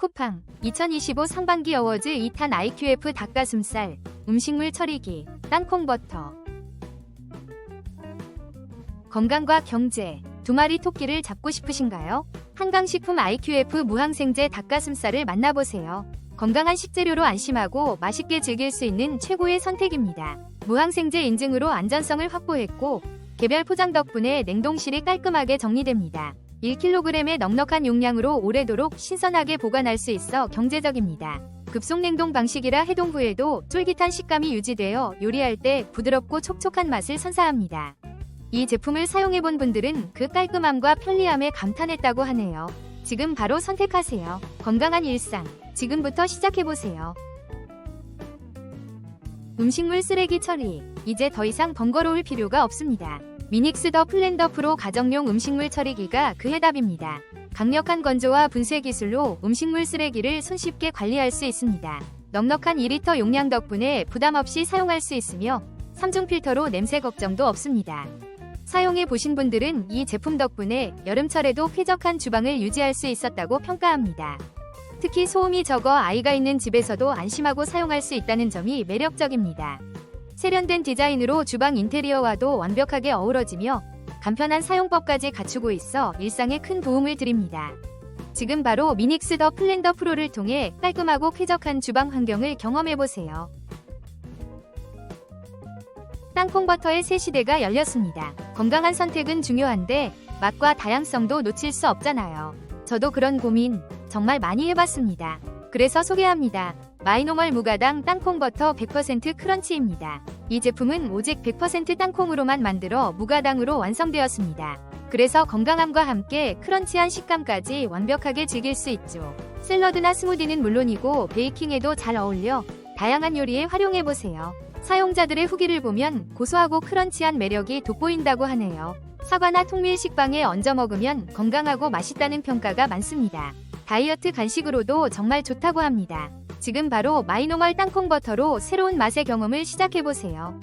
쿠팡 2025 상반기 어워즈 2탄 IQF 닭가슴살 음식물 처리기 땅콩버터 건강과 경제 두 마리 토끼를 잡고 싶으신가요? 한강식품 IQF 무항생제 닭가슴살을 만나보세요. 건강한 식재료로 안심하고 맛있게 즐길 수 있는 최고의 선택입니다. 무항생제 인증으로 안전성을 확보했고 개별 포장 덕분에 냉동실이 깔끔하게 정리됩니다. 1kg의 넉넉한 용량으로 오래도록 신선하게 보관할 수 있어 경제적입니다. 급속 냉동 방식이라 해동 후에도 쫄깃한 식감이 유지되어 요리할 때 부드럽고 촉촉한 맛을 선사합니다. 이 제품을 사용해본 분들은 그 깔끔함과 편리함에 감탄했다고 하네요. 지금 바로 선택하세요. 건강한 일상. 지금부터 시작해보세요. 음식물 쓰레기 처리. 이제 더 이상 번거로울 필요가 없습니다. 미닉스 더 플랜더 프로 가정용 음식물 처리기가 그 해답입니다. 강력한 건조와 분쇄 기술로 음식물 쓰레기를 손쉽게 관리할 수 있습니다. 넉넉한 2리터 용량 덕분에 부담 없이 사용할 수 있으며 3중 필터로 냄새 걱정도 없습니다. 사용해 보신 분들은 이 제품 덕분에 여름철에도 쾌적한 주방을 유지할 수 있었다고 평가합니다. 특히 소음이 적어 아이가 있는 집에서도 안심하고 사용할 수 있다는 점이 매력적입니다. 세련된 디자인으로 주방 인테리어와도 완벽하게 어우러지며 간편한 사용법까지 갖추고 있어 일상에 큰 도움을 드립니다. 지금 바로 미닉스 더 플랜더 프로를 통해 깔끔하고 쾌적한 주방 환경을 경험해보세요. 땅콩버터의 새 시대가 열렸습니다. 건강한 선택은 중요한데 맛과 다양성도 놓칠 수 없잖아요. 저도 그런 고민 정말 많이 해봤습니다. 그래서 소개합니다. 마이노멀 무가당 땅콩버터 100% 크런치입니다. 이 제품은 오직 100% 땅콩으로만 만들어 무가당으로 완성되었습니다. 그래서 건강함과 함께 크런치한 식감까지 완벽하게 즐길 수 있죠. 샐러드나 스무디는 물론이고 베이킹에도 잘 어울려 다양한 요리에 활용해보세요. 사용자들의 후기를 보면 고소하고 크런치한 매력이 돋보인다고 하네요. 사과나 통밀 식빵에 얹어 먹으면 건강하고 맛있다는 평가가 많습니다. 다이어트 간식으로도 정말 좋다고 합니다. 지금 바로 마이노멀 땅콩버터로 새로운 맛의 경험을 시작해보세요.